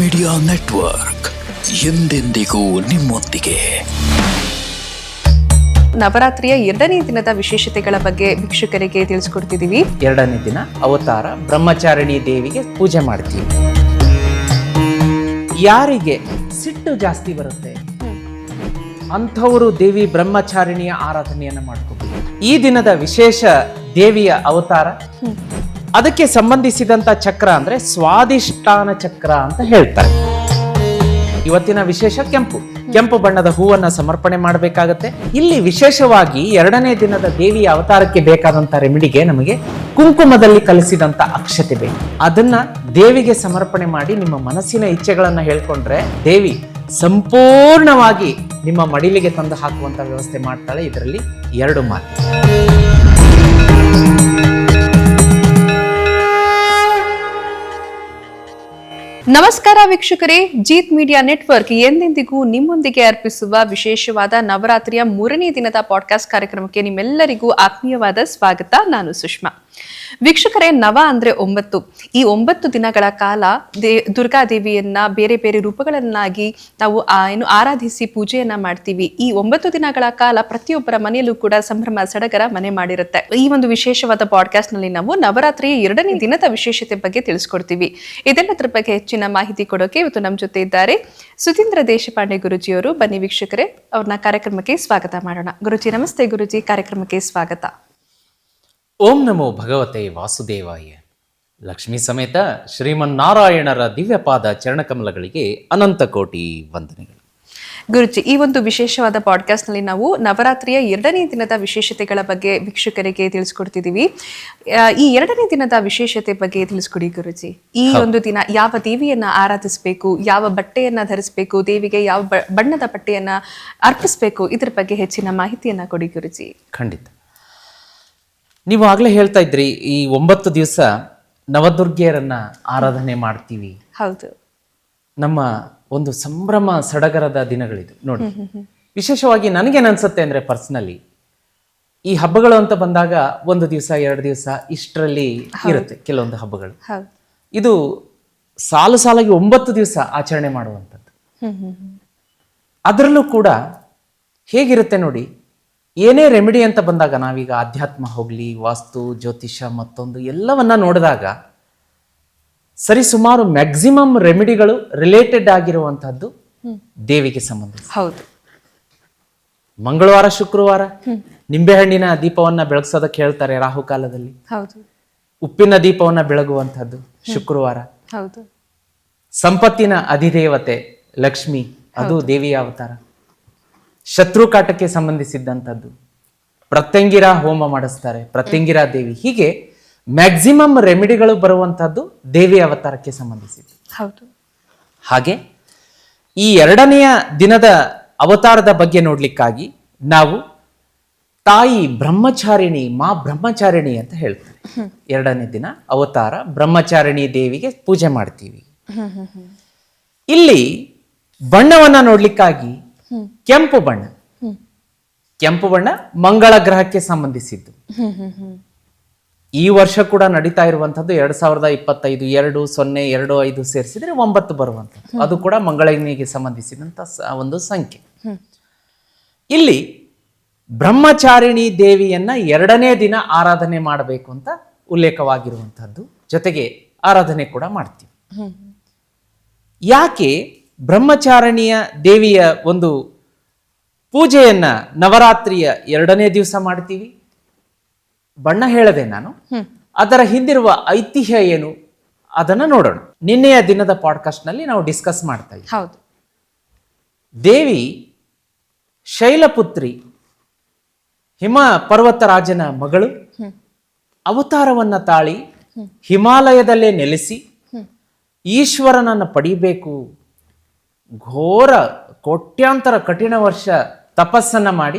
Media network ಎಂದೆಂದಿಗೂ ನಿಮ್ಮೊಂದಿಗೆ. ನವರಾತ್ರಿಯ ಎರಡನೇ ದಿನದ ವಿಶೇಷತೆಗಳ ಬಗ್ಗೆ ಭಿಕ್ಷುಕರಿಗೆ ತಿಳಿಸ್ಕೊಡ್ತಿದ್ದೀವಿ. ಎರಡನೇ ದಿನ ಅವತಾರ ಬ್ರಹ್ಮಚಾರಿಣಿ ದೇವಿಗೆ ಪೂಜೆ ಮಾಡ್ತೀವಿ. ಯಾರಿಗೆ ಸಿಟ್ಟು ಜಾಸ್ತಿ ಬರುತ್ತೆ? ಅಂಥವರು ದೇವಿ ಬ್ರಹ್ಮಚಾರಿಣಿಯ ಆರಾಧನೆಯನ್ನು ಮಾಡ್ಕೋಬೇಕು. ಈ ದಿನದ ವಿಶೇಷ ದೇವಿಯ ಅವತಾರ ಅದಕ್ಕೆ ಸಂಬಂಧಿಸಿದಂತ ಚಕ್ರ ಅಂದ್ರೆ ಸ್ವಾದಿಷ್ಠಾನ ಚಕ್ರ ಅಂತ ಹೇಳ್ತಾರೆ. ಇವತ್ತಿನ ವಿಶೇಷ ಕೆಂಪು. ಕೆಂಪು ಬಣ್ಣದ ಹೂವನ್ನ ಸಮರ್ಪಣೆ ಮಾಡಬೇಕಾಗತ್ತೆ. ಇಲ್ಲಿ ವಿಶೇಷವಾಗಿ ಎರಡನೇ ದಿನದ ದೇವಿಯ ಅವತಾರಕ್ಕೆ ಬೇಕಾದಂತ ರೆಮಿಡಿಗೆ ನಮಗೆ ಕುಂಕುಮದಲ್ಲಿ ಕಲಿಸಿದಂತ ಅಕ್ಷತೆ ಬೇಕು. ಅದನ್ನ ದೇವಿಗೆ ಸಮರ್ಪಣೆ ಮಾಡಿ ನಿಮ್ಮ ಮನಸ್ಸಿನ ಇಚ್ಛೆಗಳನ್ನ ಹೇಳ್ಕೊಂಡ್ರೆ ದೇವಿ ಸಂಪೂರ್ಣವಾಗಿ ನಿಮ್ಮ ಮಡಿಲಿಗೆ ತಂದು ಹಾಕುವಂತ ವ್ಯವಸ್ಥೆ ಮಾಡ್ತಾಳೆ. ಇದರಲ್ಲಿ ಎರಡು ಮಾತು. ನಮಸ್ಕಾರ ವೀಕ್ಷಕರೇ, ಜೀತ್ ಮೀಡಿಯಾ ನೆಟ್ವರ್ಕ್ ಎಂದೆಂದಿಗೂ ನಿಮ್ಮೊಂದಿಗೆ ಅರ್ಪಿಸುವ ವಿಶೇಷವಾದ ನವರಾತ್ರಿಯ ಮೂರನೇ ದಿನದ ಪಾಡ್ಕಾಸ್ಟ್ ಕಾರ್ಯಕ್ರಮಕ್ಕೆ ನಿಮ್ಮೆಲ್ಲರಿಗೂ ಆತ್ಮೀಯವಾದ ಸ್ವಾಗತ. ನಾನು ಸುಷ್ಮಾ. ವೀಕ್ಷಕರೇ, ನವ ಅಂದ್ರೆ ಒಂಬತ್ತು. ಈ ಒಂಬತ್ತು ದಿನಗಳ ಕಾಲ ದೇ ದುರ್ಗಾದೇವಿಯನ್ನ ಬೇರೆ ಬೇರೆ ರೂಪಗಳನ್ನಾಗಿ ನಾವು ಏನು ಆರಾಧಿಸಿ ಪೂಜೆಯನ್ನ ಮಾಡ್ತೀವಿ. ಈ ಒಂಬತ್ತು ದಿನಗಳ ಕಾಲ ಪ್ರತಿಯೊಬ್ಬರ ಮನೆಯಲ್ಲೂ ಕೂಡ ಸಂಭ್ರಮ, ಸಡಗರ ಮನೆ ಮಾಡಿರುತ್ತೆ. ಈ ಒಂದು ವಿಶೇಷವಾದ ಪಾಡ್ಕಾಸ್ಟ್ನಲ್ಲಿ ನಾವು ನವರಾತ್ರಿಯ ಎರಡನೇ ದಿನದ ವಿಶೇಷತೆ ಬಗ್ಗೆ ತಿಳಿಸ್ಕೊಡ್ತೀವಿ. ಇದೆಲ್ಲದರ ಬಗ್ಗೆ ಹೆಚ್ಚಿನ ಮಾಹಿತಿ ಕೊಡೋಕೆ ಇವತ್ತು ನಮ್ಮ ಜೊತೆ ಇದ್ದಾರೆ ಸುಧೀಂದ್ರ ದೇಶಪಾಂಡೆ ಗುರುಜಿಯವರು. ಬನ್ನಿ ವೀಕ್ಷಕರೇ, ಅವ್ರನ್ನ ಕಾರ್ಯಕ್ರಮಕ್ಕೆ ಸ್ವಾಗತ ಮಾಡೋಣ. ಗುರುಜಿ, ನಮಸ್ತೆ ಗುರುಜಿ. ಕಾರ್ಯಕ್ರಮಕ್ಕೆ ಸ್ವಾಗತ. ಓಂ ನಮೋ ಭಗವತೆ ವಾಸುದೇವಾಯ. ಲಕ್ಷ್ಮೀ ಸಮೇತ ಶ್ರೀಮನ್ನಾರಾಯಣರ ದಿವ್ಯಪಾದ ಚರಣಕಮಲಗಳಿಗೆ ಅನಂತ ಕೋಟಿ ವಂದನೆಗಳು. ಗುರುಜಿ ಈ ಒಂದು ವಿಶೇಷವಾದ ಪಾಡ್ಕಾಸ್ಟ್ನಲ್ಲಿ ನಾವು ನವರಾತ್ರಿಯ ಎರಡನೇ ದಿನದ ವಿಶೇಷತೆಗಳ ಬಗ್ಗೆ ಭಿಕ್ಷುಕರಿಗೆ ತಿಳಿಸ್ಕೊಡ್ತಿದೀವಿ ಈ ಎರಡನೇ ದಿನದ ವಿಶೇಷತೆ ಬಗ್ಗೆ ತಿಳಿಸ್ಕೊಡಿ ಗುರುಜಿ. ಈ ಒಂದು ದಿನ ಯಾವ ದೇವಿಯನ್ನ ಆರಾಧಿಸಬೇಕು ಯಾವ ಬಟ್ಟೆಯನ್ನ ಧರಿಸಬೇಕು ದೇವಿಗೆ ಯಾವ ಬ- ಬಣ್ಣದ ಬಟ್ಟೆಯನ್ನ ಅರ್ಪಿಸಬೇಕು ಇದ್ರ ಬಗ್ಗೆ ಹೆಚ್ಚಿನ ಮಾಹಿತಿಯನ್ನ ಕೊಡಿ ಗುರುಜಿ. ಖಂಡಿತ. ನೀವು ಆಗ್ಲೇ ಹೇಳ್ತಾ ಇದ್ರಿ ಈ ಒಂಬತ್ತು ದಿವಸ ನವದುರ್ಗಿಯರನ್ನ ಆರಾಧನೆ ಮಾಡ್ತೀವಿ. ಹೌದು. ನಮ್ಮ ಒಂದು ಸಂಭ್ರಮ ಸಡಗರದ ದಿನಗಳಿದು ನೋಡಿ. ವಿಶೇಷವಾಗಿ ನನಗೇನು ಅನ್ಸುತ್ತೆ ಅಂದ್ರೆ ಪರ್ಸನಲಿ ಈ ಹಬ್ಬಗಳು ಅಂತ ಬಂದಾಗ ಒಂದು ದಿವಸ ಎರಡು ದಿವಸ ಇಷ್ಟರಲ್ಲಿ ಇರುತ್ತೆ ಕೆಲವೊಂದು ಹಬ್ಬಗಳು. ಇದು ಸಾಲು ಸಾಲಾಗಿ ಒಂಬತ್ತು ದಿವಸ ಆಚರಣೆ ಮಾಡುವಂಥದ್ದು. ಅದರಲ್ಲೂ ಕೂಡ ಹೇಗಿರುತ್ತೆ ನೋಡಿ ಏನೇ ರೆಮಿಡಿ ಅಂತ ಬಂದಾಗ ನಾವೀಗ ಆಧ್ಯಾತ್ಮ ಹೋಗಲಿ ವಾಸ್ತು ಜ್ಯೋತಿಷ ಮತ್ತೊಂದು ಎಲ್ಲವನ್ನ ನೋಡಿದಾಗ ಸರಿ ಸುಮಾರು ಮ್ಯಾಕ್ಸಿಮಮ್ ರೆಮಿಡಿಗಳು ರಿಲೇಟೆಡ್ ಆಗಿರುವಂತಹದ್ದು ದೇವಿಗೆ ಸಂಬಂಧ ಹೌದು. ಮಂಗಳವಾರ ಶುಕ್ರವಾರ ನಿಂಬೆಹಣ್ಣಿನ ದೀಪವನ್ನ ಬೆಳಗ್ಸೋದಕ್ಕೆ ಹೇಳ್ತಾರೆ ರಾಹುಕಾಲದಲ್ಲಿ ಹೌದು. ಉಪ್ಪಿನ ದೀಪವನ್ನ ಬೆಳಗುವಂತಹದ್ದು ಶುಕ್ರವಾರ. ಹೌದು. ಸಂಪತ್ತಿನ ಅಧಿದೇವತೆ ಲಕ್ಷ್ಮಿ ಅದು ದೇವಿಯ ಅವತಾರ. ಶತ್ರು ಕಾಟಕ್ಕೆ ಸಂಬಂಧಿಸಿದ್ದಂಥದ್ದು ಪ್ರತ್ಯಂಗಿರ ಹೋಮ ಮಾಡಿಸ್ತಾರೆ ಪ್ರತ್ಯಂಗಿರ ದೇವಿ. ಹೀಗೆ ಮ್ಯಾಕ್ಸಿಮಮ್ ರೆಮಿಡಿಗಳು ಬರುವಂತಹದ್ದು ದೇವಿ ಅವತಾರಕ್ಕೆ ಸಂಬಂಧಿಸಿದ್ದು. ಹೌದು. ಹಾಗೆ ಈ ಎರಡನೆಯ ದಿನದ ಅವತಾರದ ಬಗ್ಗೆ ನೋಡ್ಲಿಕ್ಕಾಗಿ ನಾವು ತಾಯಿ ಬ್ರಹ್ಮಚಾರಿಣಿ ಮಾ ಬ್ರಹ್ಮಚಾರಿಣಿ ಅಂತ ಹೇಳ್ತಾರೆ ಎರಡನೇ ದಿನ ಅವತಾರ ಬ್ರಹ್ಮಚಾರಿಣಿ ದೇವಿಗೆ ಪೂಜೆ ಮಾಡ್ತೀವಿ. ಇಲ್ಲಿ ಬಣ್ಣವನ್ನ ನೋಡ್ಲಿಕ್ಕಾಗಿ ಕೆಂಪು ಬಣ್ಣ. ಕೆಂಪು ಬಣ್ಣ ಮಂಗಳ ಗ್ರಹಕ್ಕೆ ಸಂಬಂಧಿಸಿದ್ದು. ಈ ವರ್ಷ ಕೂಡ ನಡೀತಾ ಇರುವಂತದ್ದು ಎರಡ್ ಸಾವಿರದ ಇಪ್ಪತ್ತೈದು ಎರಡು ಸೊನ್ನೆ ಎರಡು ಐದು ಸೇರಿಸಿದ್ರೆ ಒಂಬತ್ತು ಬರುವಂಥದ್ದು. ಅದು ಕೂಡ ಮಂಗಳನಿಗೆ ಸಂಬಂಧಿಸಿದಂತ ಒಂದು ಸಂಖ್ಯೆ. ಇಲ್ಲಿ ಬ್ರಹ್ಮಚಾರಿಣಿ ದೇವಿಯನ್ನ ಎರಡನೇ ದಿನ ಆರಾಧನೆ ಮಾಡಬೇಕು ಅಂತ ಉಲ್ಲೇಖವಾಗಿರುವಂತಹದ್ದು ಜೊತೆಗೆ ಆರಾಧನೆ ಕೂಡ ಮಾಡ್ತೀವಿ. ಯಾಕೆ ಬ್ರಹ್ಮಚಾರಿಣಿಯ ದೇವಿಯ ಒಂದು ಪೂಜೆಯನ್ನ ನವರಾತ್ರಿಯ ಎರಡನೇ ದಿವಸ ಮಾಡ್ತೀವಿ. ಬಣ್ಣ ಹೇಳದೆ ನಾನು. ಅದರ ಹಿಂದಿರುವ ಐತಿಹ್ಯ ಏನು ಅದನ್ನ ನೋಡೋಣ. ನಿನ್ನೆಯ ದಿನದ ಪಾಡ್ಕಾಸ್ಟ್ನಲ್ಲಿ ನಾವು ಡಿಸ್ಕಸ್ ಮಾಡ್ತಾ ಹೌದು. ದೇವಿ ಶೈಲಪುತ್ರಿ ಹಿಮ ಪರ್ವತರಾಜನ ಮಗಳು. ಅವತಾರವನ್ನ ತಾಳಿ ಹಿಮಾಲಯದಲ್ಲೇ ನೆಲೆಸಿ ಈಶ್ವರನನ್ನು ಪಡಿಬೇಕು ಘೋರ ಕೋಟ್ಯಾಂತರ ಕಠಿಣ ವರ್ಷ ತಪಸ್ಸನ್ನ ಮಾಡಿ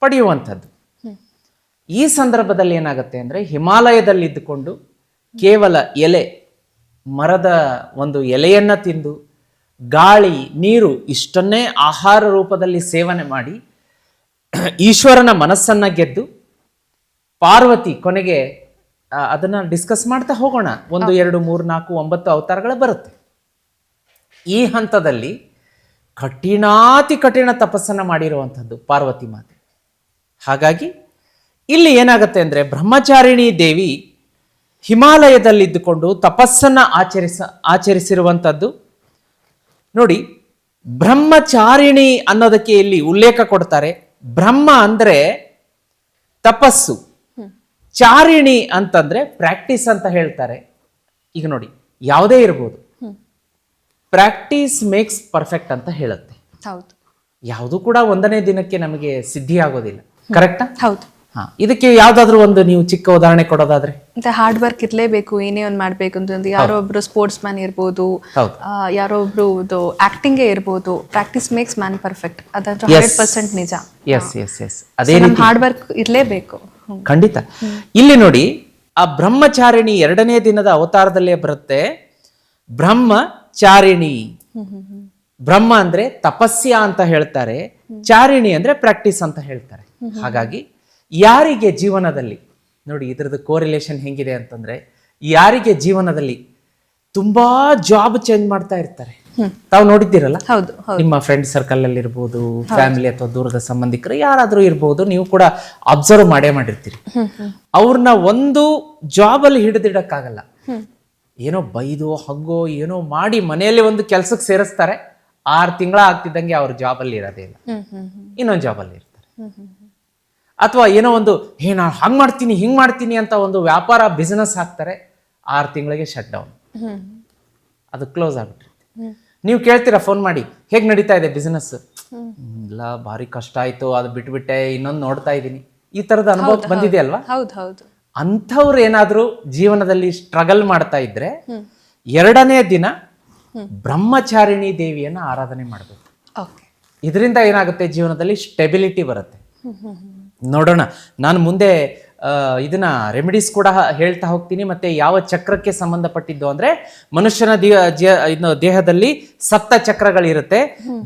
ಪಡೆಯುವಂಥದ್ದು. ಈ ಸಂದರ್ಭದಲ್ಲಿ ಏನಾಗುತ್ತೆ ಅಂದ್ರೆ ಹಿಮಾಲಯದಲ್ಲಿದ್ದುಕೊಂಡು ಕೇವಲ ಎಲೆ ಮರದ ಒಂದು ಎಲೆಯನ್ನ ತಿಂದು ಗಾಳಿ ನೀರು ಇಷ್ಟನ್ನೇ ಆಹಾರ ರೂಪದಲ್ಲಿ ಸೇವನೆ ಮಾಡಿ ಈಶ್ವರನ ಮನಸ್ಸನ್ನ ಗೆದ್ದು ಪಾರ್ವತಿ ಕೊನೆಗೆ ಅದನ್ನು ಅದನ್ನ ಡಿಸ್ಕಸ್ ಮಾಡ್ತಾ ಹೋಗೋಣ. ಒಂದು ಎರಡು ಮೂರು ನಾಲ್ಕು ಒಂಬತ್ತು ಅವತಾರಗಳು ಬರುತ್ತೆ. ಈ ಹಂತದಲ್ಲಿ ಕಠಿಣಾತಿ ಕಠಿಣ ತಪಸ್ಸನ್ನು ಮಾಡಿರುವಂಥದ್ದು ಪಾರ್ವತಿ ಮಾತೆ. ಹಾಗಾಗಿ ಇಲ್ಲಿ ಏನಾಗುತ್ತೆ ಅಂದರೆ ಬ್ರಹ್ಮಚಾರಿಣಿ ದೇವಿ ಹಿಮಾಲಯದಲ್ಲಿದ್ದುಕೊಂಡು ತಪಸ್ಸನ್ನು ಆಚರಿಸ ಆಚರಿಸಿರುವಂಥದ್ದು. ನೋಡಿ ಬ್ರಹ್ಮಚಾರಿಣಿ ಅನ್ನೋದಕ್ಕೆ ಇಲ್ಲಿ ಉಲ್ಲೇಖ ಕೊಡ್ತಾರೆ. ಬ್ರಹ್ಮ ಅಂದರೆ ತಪಸ್ಸು. ಚಾರಿಣಿ ಅಂತಂದರೆ ಪ್ರಾಕ್ಟೀಸ್ ಅಂತ ಹೇಳ್ತಾರೆ. ಈಗ ನೋಡಿ ಯಾವುದೇ ಇರ್ಬೋದು. ಪ್ರಾಕ್ಟೀಸ್ ಮೇಕ್ಸ್ ಪರ್ಫೆಕ್ಟ್ ಅಂತ ಹೇಳುತ್ತೆ. ಹೌದು. ಯಾವುದು ಕೂಡ ಒಂದನೇ ದಿನಕ್ಕೆ ನಮಗೆ ಸಿದ್ಧಿ ಆಗೋದಿಲ್ಲ ಕರೆಕ್ಟಾ ಹೌದು. ಇದಕ್ಕೆ ಯಾವ್ದಾದ್ರು ಒಂದು ನೀವು ಚಿಕ್ಕ ಉದಾಹರಣೆ ಕೊಡೋದಾದ್ರೆ? ಮತ್ತೆ ಹಾರ್ಡ್ ವರ್ಕ್ ಇರ್ಲೇಬೇಕು ಏನೇ ಒಂದ್ ಮಾಡಬೇಕು ಅಂತ ಯಾರೋ ಒಬ್ರು ಸ್ಪೋರ್ಟ್ಸ್ ಮ್ಯಾನ್ ಇರ್ಬೋದು ಯಾರೋ ಒಬ್ರು ಇದು ಆಕ್ಟಿಂಗೇ ಇರ್ಬೋದು ಪ್ರಾಕ್ಟೀಸ್ ಮೇಕ್ಸ್ ಮ್ಯಾನ್ ಪರ್ಫೆಕ್ಟ್ ಅದಂತೂ ಹಂಡ್ರೆಡ್ ಪರ್ಸೆಂಟ್ ನಿಜ. ಎಸ್ ಎಸ್ ಎಸ್ ಅದೇ ಹಾರ್ಡ್ ವರ್ಕ್ ಇರ್ಲೇಬೇಕು. ಖಂಡಿತ. ಇಲ್ಲಿ ನೋಡಿ ಆ ಬ್ರಹ್ಮಚಾರಿಣಿ ಎರಡನೇ ದಿನದ ಅವತಾರದಲ್ಲೇ ಬರುತ್ತೆ. ಬ್ರಹ್ಮಚಾರಿಣಿ ಬ್ರಹ್ಮ ಅಂದ್ರೆ ತಪಸ್ಯ ಅಂತ ಹೇಳ್ತಾರೆ. ಚಾರಿಣಿ ಅಂದ್ರೆ ಪ್ರಾಕ್ಟೀಸ್ ಅಂತ ಹೇಳ್ತಾರೆ. ಹಾಗಾಗಿ ಯಾರಿಗೆ ಜೀವನದಲ್ಲಿ ನೋಡಿ ಇದ್ರದ್ದು ಕೋರಿಲೇಷನ್ ಹೆಂಗಿದೆ ಅಂತಂದ್ರೆ ಯಾರಿಗೆ ಜೀವನದಲ್ಲಿ ತುಂಬಾ ಜಾಬ್ ಚೇಂಜ್ ಮಾಡ್ತಾ ಇರ್ತಾರೆ. ತಾವು ನೋಡಿದ್ದೀರಲ್ಲ? ಹೌದು ಹೌದು. ನಿಮ್ಮ ಫ್ರೆಂಡ್ ಸರ್ಕಲ್ ಅಲ್ಲಿ ಇರ್ಬೋದು ಫ್ಯಾಮಿಲಿ ಅಥವಾ ದೂರದ ಸಂಬಂಧಿಕರು ಯಾರಾದ್ರೂ ಇರ್ಬೋದು ನೀವು ಕೂಡ ಅಬ್ಸರ್ವ್ ಮಾಡೇ ಮಾಡಿರ್ತೀರಿ. ಅವ್ರನ್ನ ಒಂದು ಜಾಬ್ ಅಲ್ಲಿ ಹಿಡಿದಿಡಕ್ಕಾಗಲ್ಲ. ಏನೋ ಬೈದು ಹಗ್ಗೋ ಏನೋ ಮಾಡಿ ಮನೆಯಲ್ಲಿ ಒಂದು ಕೆಲ್ಸಕ್ಕೆ ಸೇರಿಸ್ತಾರೆ. ಆರು ತಿಂಗಳ ಆಗ್ತಿದ್ದಂಗೆ ಅವ್ರ ಜಾಬ್ ಅಲ್ಲಿ ಇರೋದೇ ಇಲ್ಲ. ಇನ್ನೊಂದು ಜಾಬ್ ಅಲ್ಲಿ ಇರ್ತಾರೆ. ಅಥವಾ ಏನೋ ಒಂದು ಹೇ ನಾನು ಹಂಗ್ ಮಾಡ್ತೀನಿ ಹಿಂಗ್ ಮಾಡ್ತೀನಿ ಅಂತ ಒಂದು ವ್ಯಾಪಾರ ಬಿಸ್ನೆಸ್ ಹಾಕ್ತಾರೆ. ಆರು ತಿಂಗಳಿಗೆ ಶಟ್ ಡೌನ್ ಅದು ಕ್ಲೋಸ್ ಆಗ್ಬಿಟ್ಟಿರುತ್ತೆ ನೀವು ಕೇಳ್ತೀರಾ ಫೋನ್ ಮಾಡಿ ಹೇಗೆ ನಡೀತಾ ಇದೆ ಬಿಸ್ನೆಸ್ ಇಲ್ಲ ಭಾರಿ ಕಷ್ಟ ಆಯಿತು ಅದು ಬಿಟ್ಬಿಟ್ಟೆ ಇನ್ನೊಂದು ನೋಡ್ತಾ ಇದ್ದೀನಿ ಈ ತರದ ಅನುಭವ ಬಂದಿದೆ ಅಲ್ವಾ? ಹೌದು ಹೌದು. ಅಂಥವ್ರು ಏನಾದರೂ ಜೀವನದಲ್ಲಿ ಸ್ಟ್ರಗಲ್ ಮಾಡ್ತಾ ಇದ್ರೆ ಎರಡನೇ ದಿನ ಬ್ರಹ್ಮಚಾರಿಣಿ ದೇವಿಯನ್ನ ಆರಾಧನೆ ಮಾಡಬೇಕು. ಇದರಿಂದ ಏನಾಗುತ್ತೆ? ಜೀವನದಲ್ಲಿ ಸ್ಟೆಬಿಲಿಟಿ ಬರುತ್ತೆ. ನೋಡೋಣ. ನಾನು ಮುಂದೆ ಇದನ್ನ ರೆಮಿಡೀಸ್ ಕೂಡ ಹೇಳ್ತಾ ಹೋಗ್ತೀನಿ. ಮತ್ತೆ ಯಾವ ಚಕ್ರಕ್ಕೆ ಸಂಬಂಧಪಟ್ಟಿದ್ದು ಅಂದ್ರೆ ಮನುಷ್ಯನ ಇನ್ನು ದೇಹದಲ್ಲಿ ಸಪ್ತ ಚಕ್ರಗಳಿರುತ್ತೆ.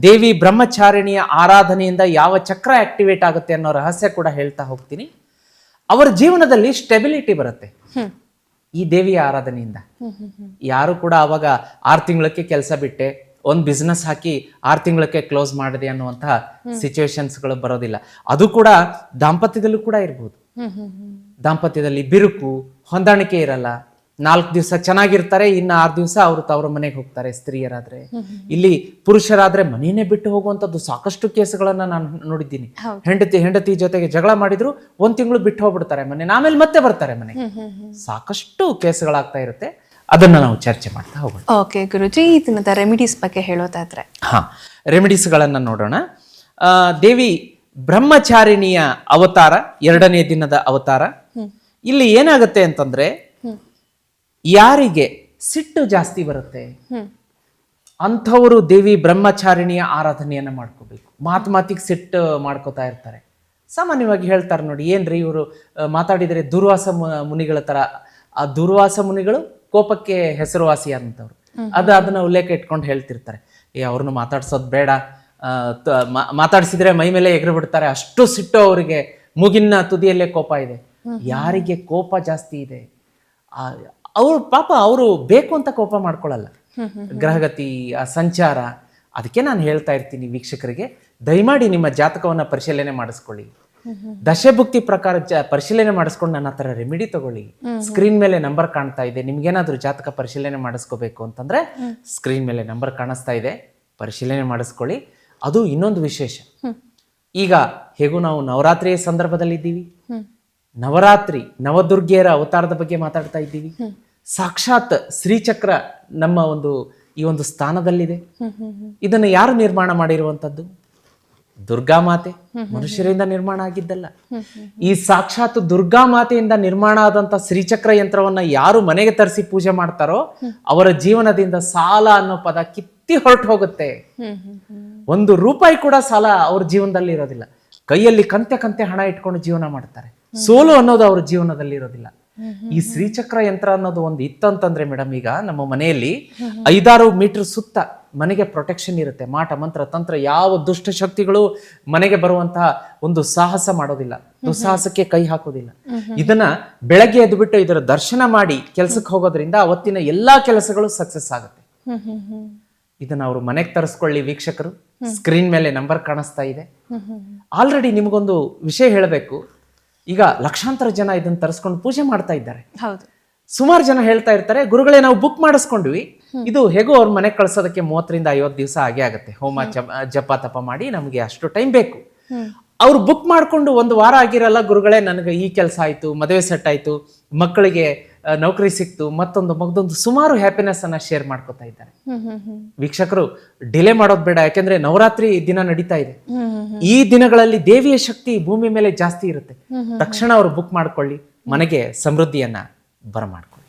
ದೇವಿ ಬ್ರಹ್ಮಚಾರಿಣಿಯ ಆರಾಧನೆಯಿಂದ ಯಾವ ಚಕ್ರ ಆಕ್ಟಿವೇಟ್ ಆಗುತ್ತೆ ಅನ್ನೋ ರಹಸ್ಯ ಕೂಡ ಹೇಳ್ತಾ ಹೋಗ್ತೀನಿ. ಅವರ ಜೀವನದಲ್ಲಿ ಸ್ಟೆಬಿಲಿಟಿ ಬರುತ್ತೆ. ಈ ದೇವಿಯ ಆರಾಧನೆಯಿಂದ. ಯಾರು ಕೂಡ ಅವಾಗ ಆರು ತಿಂಗಳಕ್ಕೆ ಕೆಲಸ ಬಿಟ್ಟೆ ಒಂದು ಬಿಸ್ನೆಸ್ ಹಾಕಿ ಆರು ತಿಂಗಳಕ್ಕೆ ಕ್ಲೋಸ್ ಮಾಡಿದೆ ಅನ್ನುವಂತಹ ಸಿಚುವೇಶನ್ಸ್ಗಳು ಬರೋದಿಲ್ಲ. ಅದು ಕೂಡ ದಾಂಪತ್ಯದಲ್ಲೂ ಕೂಡ ಇರ್ಬೋದು. ದಾಂಪತ್ಯದಲ್ಲಿ ಬಿರುಕು ಹೊಂದಾಣಿಕೆ ಇರಲ್ಲ. ನಾಲ್ಕು ದಿವಸ ಚೆನ್ನಾಗಿರ್ತಾರೆ ಇನ್ನು ಆರು ದಿವಸ ಅವರು ತವರ ಮನೆಗೆ ಹೋಗ್ತಾರೆ ಸ್ತ್ರೀಯರಾದ್ರೆ. ಇಲ್ಲಿ ಪುರುಷರಾದ್ರೆ ಮನೆಯೇ ಬಿಟ್ಟು ಹೋಗುವಂಥದ್ದು ಸಾಕಷ್ಟು ಕೇಸ್ಗಳನ್ನ ನಾನು ನೋಡಿದ್ದೀನಿ. ಹೆಂಡತಿ ಹೆಂಡತಿ ಜೊತೆಗೆ ಜಗಳ ಮಾಡಿದ್ರು ಒಂದ್ ತಿಂಗಳು ಬಿಟ್ಟು ಹೋಗ್ಬಿಡ್ತಾರೆ ಮನೆ ಆಮೇಲೆ ಮತ್ತೆ ಬರ್ತಾರೆ ಮನೆ ಸಾಕಷ್ಟು ಕೇಸ್ಗಳಾಗ್ತಾ ಇರುತ್ತೆ. ಅದನ್ನ ನಾವು ಚರ್ಚೆ ಮಾಡ್ತಾ ಹೋಗೋಣ. ಓಕೆ ಗುರುಜಿ ಈ ದಿನದ ರೆಮಿಡೀಸ್ ಬಗ್ಗೆ ಹೇಳೋದಾದ್ರೆ. ಹಾ ರೆಮಿಡೀಸ್ಗಳನ್ನು ನೋಡೋಣ. ದೇವಿ ಬ್ರಹ್ಮಚಾರಿಣಿಯ ಅವತಾರ ಎರಡನೇ ದಿನದ ಅವತಾರ. ಇಲ್ಲಿ ಏನಾಗುತ್ತೆ ಅಂತಂದ್ರೆ ಯಾರಿಗೆ ಸಿಟ್ಟು ಜಾಸ್ತಿ ಬರುತ್ತೆ? ಅಂಥವರು ದೇವಿ ಬ್ರಹ್ಮಚಾರಿಣಿಯ ಆರಾಧನೆಯನ್ನ ಮಾಡ್ಕೋಬೇಕು. ಮಾತು ಮಾತಿಗೆ ಸಿಟ್ಟು ಮಾಡ್ಕೋತಾ ಇರ್ತಾರೆ. ಸಾಮಾನ್ಯವಾಗಿ ಹೇಳ್ತಾರೆ ನೋಡಿ ಏನ್ರಿ ಇವರು ಮಾತಾಡಿದರೆ ದುರ್ವಾಸ ಮುನಿಗಳ ತರ. ಆ ದುರ್ವಾಸ ಮುನಿಗಳು ಕೋಪಕ್ಕೆ ಹೆಸರುವಾಸಿ ಆದಂಥವ್ರು. ಅದು ಅದನ್ನ ಉಲ್ಲೇಖ ಇಟ್ಕೊಂಡು ಹೇಳ್ತಿರ್ತಾರೆ. ಏ ಅವ್ರನ್ನ ಮಾತಾಡ್ಸೋದು ಬೇಡ. ಮಾತಾಡಿಸಿದ್ರೆ ತ- ಮಾ- ಮಾತಾಡ್ಸಿದ್ರೆ ಮೈ ಮೇಲೆ ಎಗರು ಬಿಡ್ತಾರೆ. ಅಷ್ಟು ಸಿಟ್ಟು ಅವರಿಗೆ. ಮುಗಿನ ತುದಿಯಲ್ಲೇ ಕೋಪ ಇದೆ. ಯಾರಿಗೆ ಕೋಪ ಜಾಸ್ತಿ ಇದೆ? ಅವ್ರು ಪಾಪ ಅವರು ಬೇಕು ಅಂತ ಕೋಪ ಮಾಡ್ಕೊಳ್ಳಲ್ಲ ಗ್ರಹಗತಿ ಆ ಸಂಚಾರ ಅದಕ್ಕೆ ನಾನು ಹೇಳ್ತಾ ಇರ್ತೀನಿ ವೀಕ್ಷಕರಿಗೆ ದಯಮಾಡಿ ನಿಮ್ಮ ಜಾತಕವನ್ನ ಪರಿಶೀಲನೆ ಮಾಡಿಸ್ಕೊಳ್ಳಿ. ದಶಭುಕ್ತಿ ಪ್ರಕಾರ ಪರಿಶೀಲನೆ ಮಾಡಿಸ್ಕೊಂಡು ನನ್ನ ಹತ್ರ ರೆಮಿಡಿ ತಗೊಳ್ಳಿ. ಸ್ಕ್ರೀನ್ ಮೇಲೆ ನಂಬರ್ ಕಾಣ್ತಾ ಇದೆ. ನಿಮ್ಗೇನಾದ್ರೂ ಜಾತಕ ಪರಿಶೀಲನೆ ಮಾಡಿಸ್ಕೋಬೇಕು ಅಂತಂದ್ರೆ ಸ್ಕ್ರೀನ್ ಮೇಲೆ ನಂಬರ್ ಕಾಣಿಸ್ತಾ ಇದೆ. ಪರಿಶೀಲನೆ ಮಾಡಿಸ್ಕೊಳ್ಳಿ. ಅದು ಇನ್ನೊಂದು ವಿಶೇಷ. ಈಗ ಹೇಗೂ ನಾವು ನವರಾತ್ರಿಯ ಸಂದರ್ಭದಲ್ಲಿ ಇದ್ದೀವಿ ನವರಾತ್ರಿ ನವದುರ್ಗೆಯರ ಅವತಾರದ ಬಗ್ಗೆ ಮಾತಾಡ್ತಾ ಇದ್ದೀವಿ. ಸಾಕ್ಷಾತ್ ಶ್ರೀಚಕ್ರ ನಮ್ಮ ಒಂದು ಈ ಒಂದು ಸ್ಥಾನದಲ್ಲಿದೆ. ಇದನ್ನು ಯಾರು ನಿರ್ಮಾಣ ಮಾಡಿರುವಂಥದ್ದು? ದುರ್ಗಾ ಮಾತೆ. ಮನುಷ್ಯರಿಂದ ನಿರ್ಮಾಣ ಆಗಿದ್ದಲ್ಲ. ಈ ಸಾಕ್ಷಾತ್ ದುರ್ಗಾ ಮಾತೆಯಿಂದ ನಿರ್ಮಾಣ ಆದಂತ ಶ್ರೀಚಕ್ರ ಯಂತ್ರವನ್ನ ಯಾರು ಮನೆಗೆ ತರಿಸಿ ಪೂಜೆ ಮಾಡ್ತಾರೋ ಅವರ ಜೀವನದಿಂದ ಸಾಲ ಅನ್ನೋ ಪದ ಕಿತ್ತಿ ಹೊರಟು ಹೋಗುತ್ತೆ. ಒಂದು ರೂಪಾಯಿ ಕೂಡ ಸಾಲ ಅವ್ರ ಜೀವನದಲ್ಲಿ ಇರೋದಿಲ್ಲ. ಕೈಯಲ್ಲಿ ಕಂತೆ ಕಂತೆ ಹಣ ಇಟ್ಕೊಂಡು ಜೀವನ ಮಾಡ್ತಾರೆ. ಸೋಲು ಅನ್ನೋದು ಅವ್ರ ಜೀವನದಲ್ಲಿ ಇರೋದಿಲ್ಲ. ಈ ಶ್ರೀಚಕ್ರ ಯಂತ್ರ ಅನ್ನೋದು ಒಂದು ಇತ್ತಂತಂದ್ರೆ ಮೇಡಮ್, ಈಗ ನಮ್ಮ ಮನೆಯಲ್ಲಿ ಐದಾರು ಮೀಟರ್ ಸುತ್ತ ಮನೆಗೆ ಪ್ರೊಟೆಕ್ಷನ್ ಇರುತ್ತೆ. ಮಾಟ, ಮಂತ್ರ, ತಂತ್ರ, ಯಾವ ದುಷ್ಟ ಶಕ್ತಿಗಳು ಮನೆಗೆ ಬರುವಂತಹ ಒಂದು ಸಾಹಸ ಮಾಡೋದಿಲ್ಲ. ದುಸ್ಸಾಹಸಕ್ಕೆ ಕೈ ಹಾಕೋದಿಲ್ಲ. ಇದನ್ನ ಬೆಳಗ್ಗೆ ಎದ್ದು ಬಿಟ್ಟು ಇದರ ದರ್ಶನ ಮಾಡಿ ಕೆಲಸಕ್ಕೆ ಹೋಗೋದ್ರಿಂದ ಅವತ್ತಿನ ಎಲ್ಲಾ ಕೆಲಸಗಳು ಸಕ್ಸಸ್ ಆಗುತ್ತೆ. ಇದನ್ನ ಅವರು ಮನೆಗೆ ತರಿಸ್ಕೊಳ್ಳಿ ವೀಕ್ಷಕರು. ಸ್ಕ್ರೀನ್ ಮೇಲೆ ನಂಬರ್ ಕಾಣಿಸ್ತಾ ಇದೆ. ಆಲ್ರೆಡಿ ನಿಮಗೊಂದು ವಿಷಯ ಹೇಳಬೇಕು. ಈಗ ಲಕ್ಷಾಂತರ ಜನ ಇದನ್ನ ತರಿಸ್ಕೊಂಡು ಪೂಜೆ ಮಾಡ್ತಾ ಇದ್ದಾರೆ. ಸುಮಾರು ಜನ ಹೇಳ್ತಾ ಇರ್ತಾರೆ ಗುರುಗಳೇ ನಾವು ಬುಕ್ ಮಾಡಿಸ್ಕೊಂಡ್ವಿ. ಇದು ಹೇಗೋ ಅವ್ರ ಮನೆಗೆ ಕಳ್ಸೋದಕ್ಕೆ ಮೂವತ್ತರಿಂದ ಐವತ್ತು ದಿವಸ ಆಗೇ ಆಗುತ್ತೆ. ಹೋಮ ಜಪ ತಪ ಮಾಡಿ ನಮಗೆ ಅಷ್ಟು ಟೈಮ್ ಬೇಕು. ಅವ್ರು ಬುಕ್ ಮಾಡ್ಕೊಂಡು ಒಂದು ವಾರ ಆಗಿರಲ್ಲ ಗುರುಗಳೇ ನನಗೆ ಈ ಕೆಲಸ ಆಯ್ತು ಮದುವೆ ಸೆಟ್ ಆಯ್ತು. ಮಕ್ಕಳಿಗೆ ನೌಕರಿ ಸಿಕ್ತು ಮತ್ತೊಂದು ಮಗದೊಂದು ಸುಮಾರು ಹ್ಯಾಪಿನೆಸ್ ಅನ್ನ ಶೇರ್ ಮಾಡ್ಕೊತಾ ಇದ್ದಾರೆ. ವೀಕ್ಷಕರು ಡಿಲೇ ಮಾಡೋದು ಬೇಡ ಯಾಕೆಂದ್ರೆ ನವರಾತ್ರಿ ದಿನ ನಡೀತಾ ಇದೆ. ಈ ದಿನಗಳಲ್ಲಿ ದೇವಿಯ ಶಕ್ತಿ ಭೂಮಿ ಮೇಲೆ ಜಾಸ್ತಿ ಇರುತ್ತೆ. ತಕ್ಷಣ ಅವರು ಬುಕ್ ಮಾಡ್ಕೊಳ್ಳಿ ಮನೆಗೆ ಸಮೃದ್ಧಿಯನ್ನ ಬರಮಾಡ್ಕೊಳ್ಳಿ.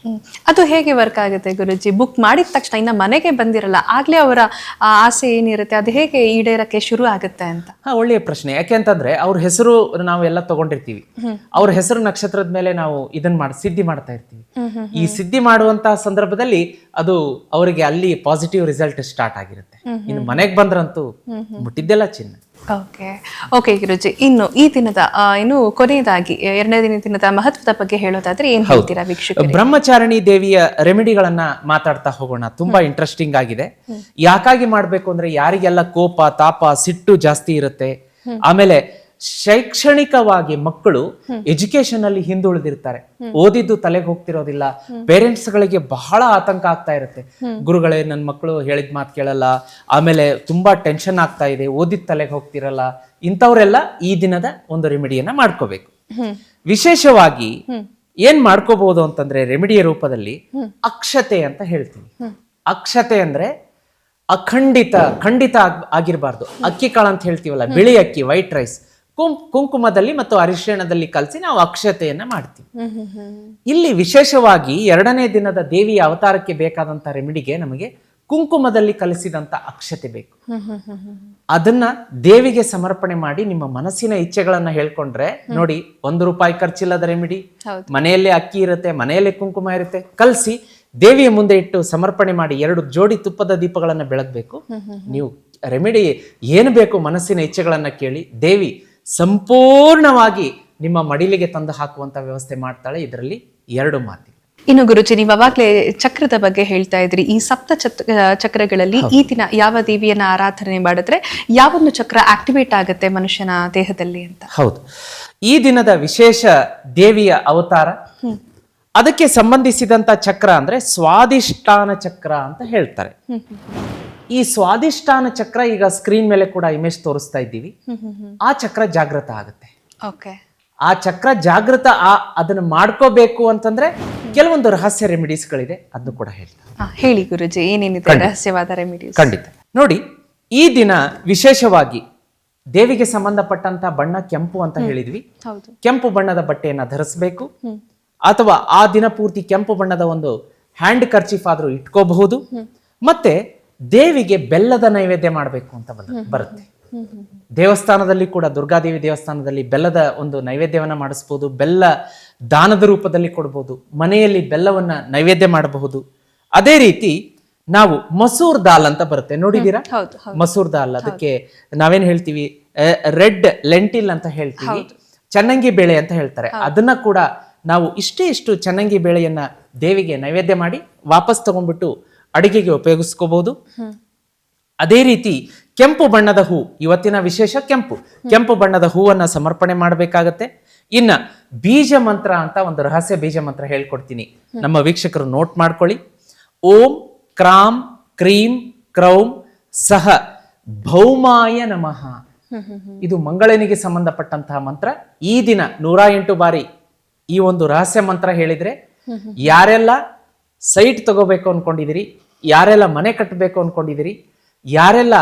ಅದು ಹೇಗೆ ವರ್ಕ್ ಆಗುತ್ತೆ ಗುರುಜಿ? ಬುಕ್ ಮಾಡಿದ ತಕ್ಷಣ ಇನ್ನ ಮನೆಗೆ ಬಂದಿರಲ್ಲ ಆಗ್ಲೇ ಅವರ ಆಸೆ ಏನಿರುತ್ತೆ ಅದು ಹೇಗೆ ಈಡೇರಕ್ಕೆ ಶುರು ಆಗುತ್ತೆ ಅಂತ? ಹಾ ಒಳ್ಳೆಯ ಪ್ರಶ್ನೆ. ಯಾಕೆ ಅಂತಂದ್ರೆ ಅವ್ರ ಹೆಸರು ನಾವೆಲ್ಲ ತಗೊಂಡಿರ್ತೀವಿ. ಅವ್ರ ಹೆಸರು ನಕ್ಷತ್ರದ ಮೇಲೆ ನಾವು ಇದನ್ನ ಮಾಡಿ ಸಿದ್ಧಿ ಮಾಡ್ತಾ ಇರ್ತೀವಿ. ಈ ಸಿದ್ಧಿ ಮಾಡುವಂತಹ ಸಂದರ್ಭದಲ್ಲಿ ಅದು ಅವರಿಗೆ ಅಲ್ಲಿ ಪಾಸಿಟಿವ್ ರಿಸಲ್ಟ್ ಸ್ಟಾರ್ಟ್ ಆಗಿರುತ್ತೆ. ಇನ್ನು ಮನೆಗೆ ಬಂದ್ರಂತೂ ಮುಟ್ಟಿದ್ದೆಲ್ಲ ಚಿನ್ನ. ಓಕೆ. ಓಕೆ ಗಿರುಜಿ ಇನ್ನು ಈ ದಿನದ ಆ, ಇನ್ನು ಕೊನೆಯದಾಗಿ ಎರಡನೇ ದಿನ ದಿನದ ಮಹತ್ವದ ಬಗ್ಗೆ ಹೇಳೋದಾದ್ರೆ ಏನ್ ಹೇಳ್ತೀರಾ ವೀಕ್ಷಕ ಬ್ರಹ್ಮಚಾರಣಿ ದೇವಿಯ ರೆಮಿಡಿಗಳನ್ನ ಮಾತಾಡ್ತಾ ಹೋಗೋಣ. ತುಂಬಾ ಇಂಟ್ರೆಸ್ಟಿಂಗ್ ಆಗಿದೆ. ಯಾಕಾಗಿ ಮಾಡ್ಬೇಕು ಅಂದ್ರೆ ಯಾರಿಗೆಲ್ಲ ಕೋಪ ತಾಪ ಸಿಟ್ಟು ಜಾಸ್ತಿ ಇರುತ್ತೆ. ಆಮೇಲೆ ಶೈಕ್ಷಣಿಕವಾಗಿ ಮಕ್ಕಳು ಎಜುಕೇಶನ್ ಅಲ್ಲಿ ಹಿಂದುಳಿದಿರ್ತಾರೆ. ಓದಿದ್ದು ತಲೆಗೆ ಹೋಗ್ತಿರೋದಿಲ್ಲ. ಪೇರೆಂಟ್ಸ್ ಗಳಿಗೆ ಬಹಳ ಆತಂಕ ಆಗ್ತಾ ಇರುತ್ತೆ. ಗುರುಗಳೇ ನನ್ನ ಮಕ್ಕಳು ಹೇಳಿದ ಮಾತು ಕೇಳಲ್ಲ. ಆಮೇಲೆ ತುಂಬಾ ಟೆನ್ಷನ್ ಆಗ್ತಾ ಇದೆ. ಓದಿದ ತಲೆಗೆ ಹೋಗ್ತಿರಲ್ಲ. ಇಂಥವ್ರೆಲ್ಲ ಈ ದಿನದ ಒಂದು ರೆಮಿಡಿಯನ್ನ ಮಾಡ್ಕೋಬೇಕು. ವಿಶೇಷವಾಗಿ ಏನ್ ಮಾಡ್ಕೋಬಹುದು ಅಂತಂದ್ರೆ ರೆಮಿಡಿಯ ರೂಪದಲ್ಲಿ ಅಕ್ಷತೆ ಅಂತ ಹೇಳ್ತೀವಿ ಅಕ್ಷತೆ ಅಂದ್ರೆ ಅಖಂಡಿತ ಖಂಡಿತ ಆಗಿರಬಾರ್ದು. ಆಗಿರ್ಬಾರ್ದು ಅಕ್ಕಿ ಕಾಳು ಅಂತ ಹೇಳ್ತೀವಲ್ಲ ಬಿಳಿ ಅಕ್ಕಿ ವೈಟ್ ರೈಸ್ ಕುಂ ಕುಂಕುಮದಲ್ಲಿ ಮತ್ತು ಅರಿಶಿಣದಲ್ಲಿ ಕಲಸಿ ನಾವು ಅಕ್ಷತೆಯನ್ನ ಮಾಡ್ತೀವಿ. ಇಲ್ಲಿ ವಿಶೇಷವಾಗಿ ಎರಡನೇ ದಿನದ ದೇವಿಯ ಅವತಾರಕ್ಕೆ ಬೇಕಾದಂತ ರೆಮಿಡಿಗೆ ನಮಗೆ ಕುಂಕುಮದಲ್ಲಿ ಕಲಿಸಿದಂತ ಅಕ್ಷತೆ ಬೇಕು. ಅದನ್ನ ದೇವಿಗೆ ಸಮರ್ಪಣೆ ಮಾಡಿ ನಿಮ್ಮ ಮನಸ್ಸಿನ ಇಚ್ಛೆಗಳನ್ನ ಹೇಳ್ಕೊಂಡ್ರೆ ನೋಡಿ ಒಂದು ರೂಪಾಯಿ ಖರ್ಚಿಲ್ಲದ ರೆಮಿಡಿ. ಮನೆಯಲ್ಲೇ ಅಕ್ಕಿ ಇರುತ್ತೆ ಮನೆಯಲ್ಲೇ ಕುಂಕುಮ ಇರುತ್ತೆ. ಕಲಸಿ ದೇವಿಯ ಮುಂದೆ ಇಟ್ಟು ಸಮರ್ಪಣೆ ಮಾಡಿ ಎರಡು ಜೋಡಿ ತುಪ್ಪದ ದೀಪಗಳನ್ನ ಬೆಳಗ್ಬೇಕು. ನೀವು ರೆಮಿಡಿ ಏನು ಬೇಕು ಮನಸ್ಸಿನ ಇಚ್ಛೆಗಳನ್ನ ಕೇಳಿ ದೇವಿ ಸಂಪೂರ್ಣವಾಗಿ ನಿಮ್ಮ ಮಡಿಲಿಗೆ ತಂದು ಹಾಕುವಂತ ವ್ಯವಸ್ಥೆ ಮಾಡ್ತಾಳೆ ಇದರಲ್ಲಿ ಎರಡು ಮಾತಿ ಇನ್ನು ಗುರುಜಿ ನೀವು ಅವಾಗಲೇ ಚಕ್ರದ ಬಗ್ಗೆ ಹೇಳ್ತಾ ಇದ್ರಿ. ಈ ಸಪ್ತ ಚಕ್ರಗಳಲ್ಲಿ ಈ ದಿನ ಯಾವ ದೇವಿಯನ್ನ ಆರಾಧನೆ ಮಾಡಿದ್ರೆ ಯಾವೊಂದು ಚಕ್ರ ಆಕ್ಟಿವೇಟ್ ಆಗುತ್ತೆ ಮನುಷ್ಯನ ದೇಹದಲ್ಲಿ ಅಂತ? ಹೌದು. ಈ ದಿನದ ವಿಶೇಷ ದೇವಿಯ ಅವತಾರ. ಅದಕ್ಕೆ ಸಂಬಂಧಿಸಿದಂತ ಚಕ್ರ ಅಂದ್ರೆ ಸ್ವಾದಿಷ್ಠಾನ ಚಕ್ರ ಅಂತ ಹೇಳ್ತಾರೆ. ಈ ಸ್ವಾದಿಷ್ಟಾನ ಚಕ್ರ ಈಗ ಸ್ಕ್ರೀನ್ ಮೇಲೆ ಕೂಡ ಇಮೇಜ್ ತೋರಿಸ್ತಾ ಇದ್ದೀವಿ. ಆ ಚಕ್ರ ಜಾಗೃತ ಆಗುತ್ತೆ. ಓಕೆ ಆ ಚಕ್ರ ಜಾಗೃತ ಆ ಅದನ್ನ ಮಾಡ್ಕೋಬೇಕು ಅಂತಂದ್ರೆ ಕೆಲವೊಂದು ರಹಸ್ಯ ರೆಮಿಡೀಸ್ಗಳಿದೆ ಅದನ್ನು ಕೂಡ ಹೇಳ್ತಾರೆ ಹೇಳಿ ಗುರುಜಿ ಏನೇನಿದೆ ರಹಸ್ಯವಾದ ರೆಮಿಡೀಸ್ ಖಂಡಿತ. ನೋಡಿ ಈ ದಿನ ವಿಶೇಷವಾಗಿ ದೇವಿಗೆ ಸಂಬಂಧಪಟ್ಟಂತ ಬಣ್ಣ ಕೆಂಪು ಅಂತ ಹೇಳಿದ್ವಿ. ಕೆಂಪು ಬಣ್ಣದ ಬಟ್ಟೆಯನ್ನ ಧರಿಸಬೇಕು. ಅಥವಾ ಆ ದಿನ ಪೂರ್ತಿ ಕೆಂಪು ಬಣ್ಣದ ಒಂದು ಹ್ಯಾಂಡ್ ಕರ್ಚಿಫ್ ಆದರೂ ಇಟ್ಕೋಬಹುದು. ಮತ್ತೆ ದೇವಿಗೆ ಬೆಲ್ಲದ ನೈವೇದ್ಯ ಮಾಡಬೇಕು ಅಂತ ಬಂದ- ಬರುತ್ತೆ. ದೇವಸ್ಥಾನದಲ್ಲಿ ಕೂಡ ದುರ್ಗಾದೇವಿ ದೇವಸ್ಥಾನದಲ್ಲಿ ಬೆಲ್ಲದ ಒಂದು ನೈವೇದ್ಯವನ್ನ ಮಾಡಿಸ್ಬೋದು ಬೆಲ್ಲ ದಾನದ ರೂಪದಲ್ಲಿ ಕೊಡ್ಬೋದು ಮನೆಯಲ್ಲಿ ಬೆಲ್ಲವನ್ನ ನೈವೇದ್ಯ ಮಾಡಬಹುದು. ಅದೇ ರೀತಿ ನಾವು ಮಸೂರ್ ದಾಲ್ ಅಂತ ಬರುತ್ತೆ ನೋಡಿದೀರಾ ಮಸೂರ್ ದಾಲ್ ಅದಕ್ಕೆ ನಾವೇನ್ ಹೇಳ್ತೀವಿ? ರೆಡ್ ಲೆಂಟಿಲ್ ಅಂತ ಹೇಳ್ತೀವಿ. ಚನ್ನಂಗಿ ಬೇಳೆ ಅಂತ ಹೇಳ್ತಾರೆ. ಅದನ್ನ ಕೂಡ ನಾವು ಇಷ್ಟೇ ಇಷ್ಟು ಚನ್ನಂಗಿ ಬೇಳೆಯನ್ನ ದೇವಿಗೆ ನೈವೇದ್ಯ ಮಾಡಿ ವಾಪಸ್ ತಗೊಂಡ್ಬಿಟ್ಟು ಅಡಿಗೆಗೆ ಉಪಯೋಗಿಸ್ಕೋಬಹುದು. ಅದೇ ರೀತಿ ಕೆಂಪು ಬಣ್ಣದ ಹೂ ಇವತ್ತಿನ ವಿಶೇಷ ಕೆಂಪು. ಕೆಂಪು ಬಣ್ಣದ ಹೂವನ್ನ ಸಮರ್ಪಣೆ ಮಾಡಬೇಕಾಗತ್ತೆ. ಇನ್ನ ಬೀಜ ಮಂತ್ರ ಅಂತ ಒಂದು ರಹಸ್ಯ ಬೀಜ ಮಂತ್ರ ಹೇಳ್ಕೊಡ್ತೀನಿ. ನಮ್ಮ ವೀಕ್ಷಕರು ನೋಟ್ ಮಾಡ್ಕೊಳ್ಳಿ. ಓಂ ಕ್ರಾಂ ಕ್ರೀಂ ಕ್ರೌಂ ಸಹ ಭೌಮಾಯ ನಮಃ. ಇದು ಮಂಗಳನಿಗೆ ಸಂಬಂಧಪಟ್ಟಂತಹ ಮಂತ್ರ. ಈ ದಿನ ನೂರ ಎಂಟು ಬಾರಿ ಈ ಒಂದು ರಹಸ್ಯ ಮಂತ್ರ ಹೇಳಿದ್ರೆ ಯಾರೆಲ್ಲ ಸೈಟ್ ತಗೋಬೇಕು ಅನ್ಕೊಂಡಿದಿರಿ ಯಾರೆಲ್ಲ ಮನೆ ಕಟ್ಟಬೇಕು ಅನ್ಕೊಂಡಿದಿರಿ ಯಾರೆಲ್ಲ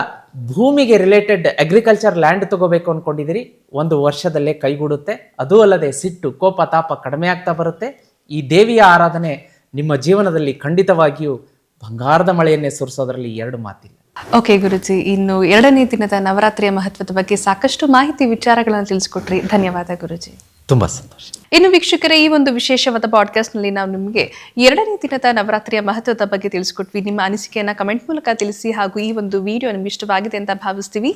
ಭೂಮಿಗೆ ರಿಲೇಟೆಡ್ ಅಗ್ರಿಕಲ್ಚರ್ ಲ್ಯಾಂಡ್ ತಗೋಬೇಕು ಅನ್ಕೊಂಡಿದಿರಿ ಒಂದು ವರ್ಷದಲ್ಲೇ ಕೈಗೂಡುತ್ತೆ. ಅದೂ ಅಲ್ಲದೆ ಸಿಟ್ಟು, ಕೋಪ, ತಾಪ ಕಡಿಮೆ ಆಗ್ತಾ ಬರುತ್ತೆ. ಈ ದೇವಿಯ ಆರಾಧನೆ ನಿಮ್ಮ ಜೀವನದಲ್ಲಿ ಖಂಡಿತವಾಗಿಯೂ ಬಂಗಾರದ ಮಳೆಯನ್ನೇ ಸುರಿಸೋದ್ರಲ್ಲಿ ಎರಡು ಮಾತಿಲ್ಲ. ಓಕೆ ಗುರುಜಿ. ಇನ್ನು ಎರಡನೇ ದಿನದ ನವರಾತ್ರಿಯ ಮಹತ್ವದ ಬಗ್ಗೆ ಸಾಕಷ್ಟು ಮಾಹಿತಿ, ವಿಚಾರಗಳನ್ನು ತಿಳಿಸ್ಕೊಟ್ರಿ. ಧನ್ಯವಾದ, ಗುರುಜಿ. ತುಂಬ ಸಂತೋಷ. ಇನ್ನು ವೀಕ್ಷಕರೇ ಈ ಒಂದು ವಿಶೇಷವಾದ ಪಾಡ್ಕಾಸ್ಟ್ನಲ್ಲಿ ನಾವು ನಿಮಗೆ ಎರಡನೇ ದಿನದ ನವರಾತ್ರಿಯ ಮಹತ್ವದ ಬಗ್ಗೆ ತಿಳಿಸಿಕೊಟ್ವಿ. ನಿಮ್ಮ ಅನಿಸಿಕೆಯನ್ನು ಕಮೆಂಟ್ ಮೂಲಕ ತಿಳಿಸಿ ಹಾಗೂ ಈ ಒಂದು ವಿಡಿಯೋ ನಿಮ್ಗೆ ಇಷ್ಟವಾಗಿದೆ ಅಂತ ಭಾವಿಸ್ತೀವಿ.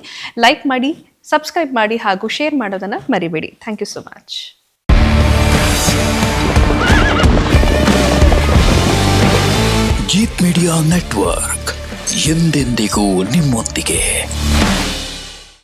ಲೈಕ್ ಮಾಡಿ ಸಬ್ಸ್ಕ್ರೈಬ್ ಮಾಡಿ ಹಾಗೂ ಶೇರ್ ಮಾಡೋದನ್ನ ಮರಿಬೇಡಿ. Thank you so much network ಎಂದೆಂದಿಗೂ ನಿಮ್ಮೊಂದಿಗೆ.